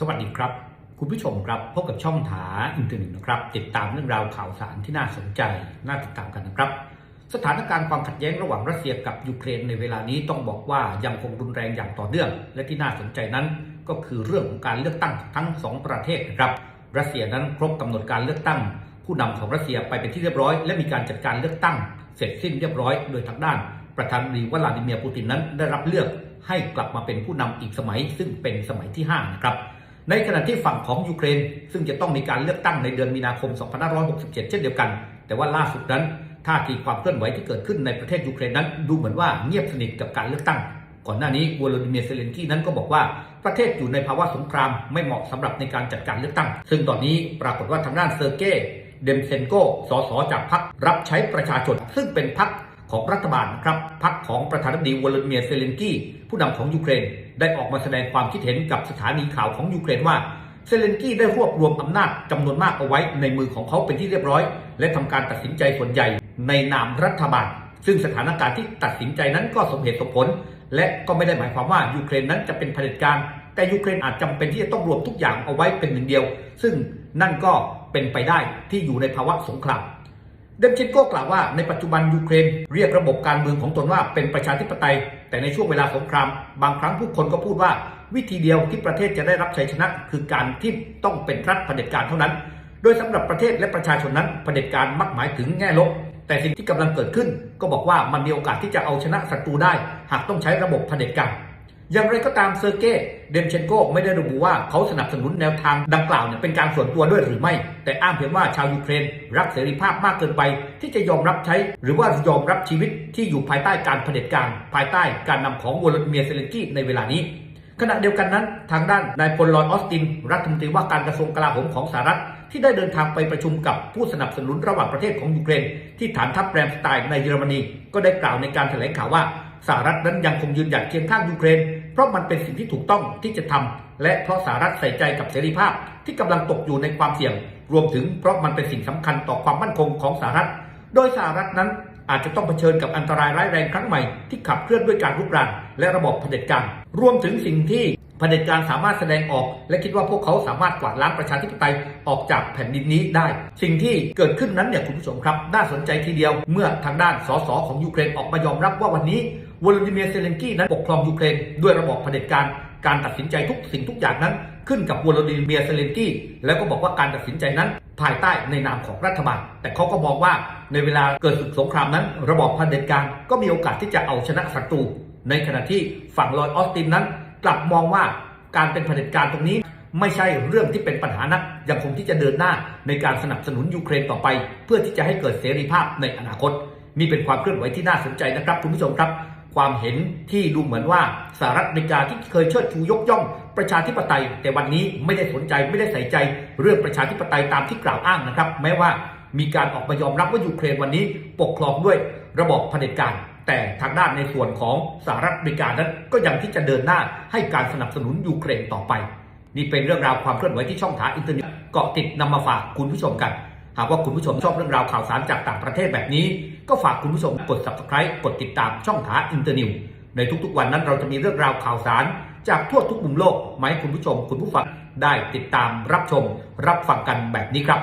สวัสดีครับ คุณผู้ชมครับพบกับช่องถาอินเทอร์เน็ตนะครับ ติดตามเรื่องราวข่าวสารที่น่าสนใจ น่าติดตามกันนะครับ สถานการณ์ความขัดแย้งระหว่างรัสเซียกับยูเครนในเวลานี้ต้องบอกว่ายังคงรุนแรงอย่างต่อเนื่อง และที่น่าสนใจนั้น ก็คือเรื่องของการเลือกตั้งทั้งสองประเทศนะครับ รัสเซียนั้นครบกำหนดการเลือกตั้ง ผู้นำของรัสเซียไปเป็นที่เรียบร้อย และมีการจัดการเลือกตั้ง เสร็จสิ้นเรียบร้อย โดยทางด้าน ประธานาธิบดีวลาดิเมียร์ปูตินนั้นได้รับเลือกให้กลับมาเป็นผู้นำอีกสมัย ซึ่งเป็นสมัยที่ห้านะครับ ในขณะที่ฝั่งของยูเครน ซึ่งจะต้องมีการเลือกตั้งในเดือนมีนาคม 2567 เช่นเดียวกัน แต่ว่าล่าสุดนั้นท่าทีความเคลื่อนไหวที่เกิดขึ้นในประเทศยูเครนนั้น ดูเหมือนว่าเงียบสนิทกับการเลือกตั้ง ก่อนหน้านี้วโลดิเมียร์เซเลนกี้นั้นก็บอกว่าประเทศอยู่ในภาวะสงครามไม่เหมาะสำหรับในการจัดการเลือกตั้ง ซึ่งตอนนี้ปรากฏว่าทางด้านเซอร์เก้เดมเซนโกสสจากพรรครับใช้ประชาชน ซึ่งเป็นพรรค ของรัฐบาลนะครับพรรคของประธานาธิบดีวลาดิเมียร์เซเลนกี้ผู้นำของยูเครน ได้ออกมาแสดงความคิดเห็นกับสถานีข่าวของยูเครนว่าเซเลนกี้ได้รวบรวมอำนาจจำนวนมากเอาไว้ในมือของเขาเป็นที่เรียบร้อย และทำการตัดสินใจส่วนใหญ่ในนามรัฐบาล ซึ่งสถานการณ์ที่ตัดสินใจนั้นก็สมเหตุสมผล และก็ไม่ได้หมายความว่ายูเครนนั้นจะเป็นเผด็จการแต่ยูเครนอาจจำเป็นที่จะต้องรวมทุกอย่างเอาไว้เป็นหนึ่งเดียว ซึ่งนั่นก็เป็นไปได้ที่อยู่ในภาวะสงคราม เดมเชนโกกล่าวว่าในปัจจุบันยูเครนเรียกระบบการเมืองของตนว่าเป็นประชาธิปไตย แต่ในช่วงเวลาสงคราม บางครั้งผู้คนก็พูดว่า วิธีเดียวที่ประเทศจะได้รับชัยชนะ คือการที่ต้องเป็นรัฐเผด็จการเท่านั้น โดยสำหรับประเทศและประชาชนนั้นเผด็จการมักหมายถึงแง่ลบ แต่สิ่งที่กำลังเกิดขึ้น ก็บอกว่ามันมีโอกาสที่จะเอาชนะศัตรูได้ หากต้องใช้ระบบเผด็จการ อย่างไรก็ตามเซอร์เก้เดมเชนโกไม่ได้ระบุว่าเขาสนับสนุนแนวทางดังกล่าวเนี่ยเป็นการส่วนตัวด้วยหรือไม่ แต่อ้างเพียงว่าชาวยูเครน รักเสรีภาพมากเกินไป ที่จะยอมรับใช้ หรือว่ายอมรับชีวิตที่อยู่ภายใต้การเผด็จการ ภายใต้การนำของวลาดิเมียร์เซเลนกี้ในเวลานี้ ขณะเดียวกันนั้น ทางด้านนายพลลอยออสติน รัฐมนตรีว่าการกระทรวงกลาโหมของสหรัฐที่ได้เดินทางไปประชุมกับผู้สนับสนุนระหว่างประเทศของยูเครน ที่ฐานทัพแรมสไตน์ในเยอรมนีก็ได้กล่าวในการแถลงข่าวว่า สหรัฐนั้นยังคงยืนหยัดเคียงข้างยูเครน เพราะมันเป็นสิ่งที่ถูกต้องที่จะทำและเพราะสหรัฐใส่ใจกับเสรีภาพที่กำลังตกอยู่ในความเสี่ยง รวมถึงเพราะมันเป็นสิ่งสำคัญต่อความมั่นคงของสหรัฐ โดยสหรัฐนั้นอาจจะต้องเผชิญกับอันตรายร้ายแรงครั้งใหม่ที่ขับเคลื่อนด้วยการรุกรานและระบบเผด็จการ รวมถึงสิ่งที่เผด็จการสามารถแสดงออก และคิดว่าพวกเขาสามารถกวาดล้างประชาธิปไตยออกจากแผ่นดินนี้ได้ สิ่งที่เกิดขึ้นนั้นเนี่ยคุณผู้ชมครับ น่าสนใจทีเดียวเมื่อทางด้านสสของยูเครนออกมายอมรับว่าวันนี้ วลาดิเมียร์เซเลนกี้นั้นปกครองยูเครนด้วยระบบเผด็จการการตัดสินใจทุกสิ่งทุกอย่างนั้น ขึ้นกับวลาดิเมียร์เซเลนกี้แล้วก็บอกว่าการตัดสินใจนั้น ภายใต้ในนามของรัฐบาล แต่เขาก็มองว่าในเวลาเกิดศึกสงครามนั้น ระบอบเผด็จการก็มีโอกาสที่จะเอาชนะศัตรู ในขณะที่ฝั่งลอยออสตินนั้น กลับมองว่าการเป็นเผด็จการตรงนี้ ไม่ใช่เรื่องที่เป็นปัญหานักยังคงที่จะเดินหน้าในการสนับสนุนยูเครนต่อไป เพื่อที่จะให้เกิดเสรีภาพในอนาคตนี่เป็นความเคลื่อนไหวที่น่าสนใจนะครับคุณผู้ชมครับ ความเห็นที่ดูเหมือนว่าสหรัฐอเมริกาที่เคยเชิดชูยกย่องประชาธิปไตย แต่วันนี้ไม่ได้สนใจไม่ได้ใส่ใจ เรื่องประชาธิปไตยตามที่กล่าวอ้างนะครับ แม้ว่ามีการออกมายอมรับว่ายูเครนวันนี้ปกครองด้วยระบอบเผด็จการ แต่ทางด้านในส่วนของสหรัฐอเมริกานั้นก็ยังที่จะเดินหน้าให้การสนับสนุนยูเครนต่อไป นี่เป็นเรื่องราวความเคลื่อนไหวที่ช่องทางอินเทอร์เน็ตเกาะติดนำมาฝากคุณผู้ชมกัน หากว่าคุณผู้ชมชอบเรื่องราวข่าวสารจากต่างประเทศแบบนี้ ก็ฝากคุณผู้ชมกด subscribe กดติดตามช่องทาอินเตอร์นิวในทุกๆวันนั้นเราจะมีเรื่องราวข่าวสาร จากทั่วทุกมุมโลกมาให้คุณผู้ชมคุณผู้ฟังได้ติดตามรับชม รับฟังกันแบบนี้ครับ